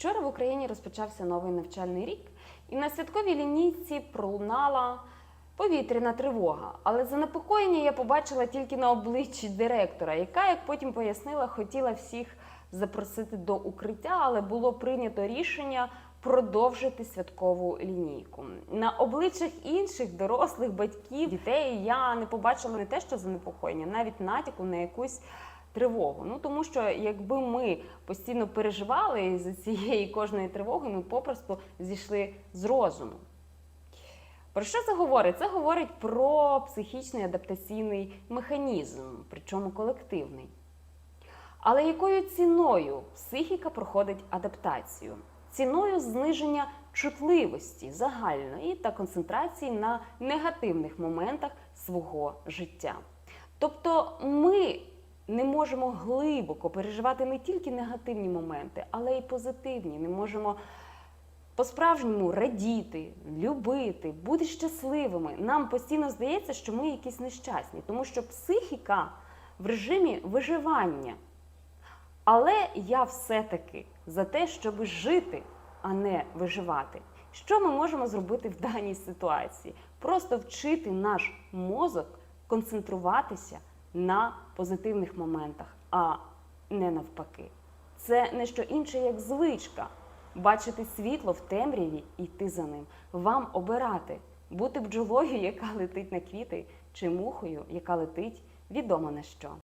Вчора в Україні розпочався новий навчальний рік, і на святковій лінійці пролунала повітряна тривога. Але занепокоєння я побачила тільки на обличчі директора, яка, як потім пояснила, хотіла всіх запросити до укриття, але було прийнято рішення продовжити святкову лінійку. На обличчях інших дорослих батьків, дітей я не побачила не те, що занепокоєння, навіть натяку на якусь тривогу. Ну тому що якби ми постійно переживали за цієї кожної тривоги, ми попросту зійшли з розуму. Про що це говорить? Це говорить про психічний адаптаційний механізм, причому колективний. Але якою ціною психіка проходить адаптацію? Ціною зниження чутливості загальної та концентрації на негативних моментах свого життя. Тобто ми не можемо глибоко переживати не тільки негативні моменти, але й позитивні. Не можемо по-справжньому радіти, любити, бути щасливими. Нам постійно здається, що ми якісь нещасні, тому що психіка в режимі виживання. Але я все-таки за те, щоб жити, а не виживати. Що ми можемо зробити в даній ситуації? Просто вчити наш мозок концентруватися на позитивних моментах, а не навпаки. Це не що інше, як звичка. Бачити світло в темряві і йти за ним. Вам обирати, бути бджолою, яка летить на квіти, чи мухою, яка летить відомо на що.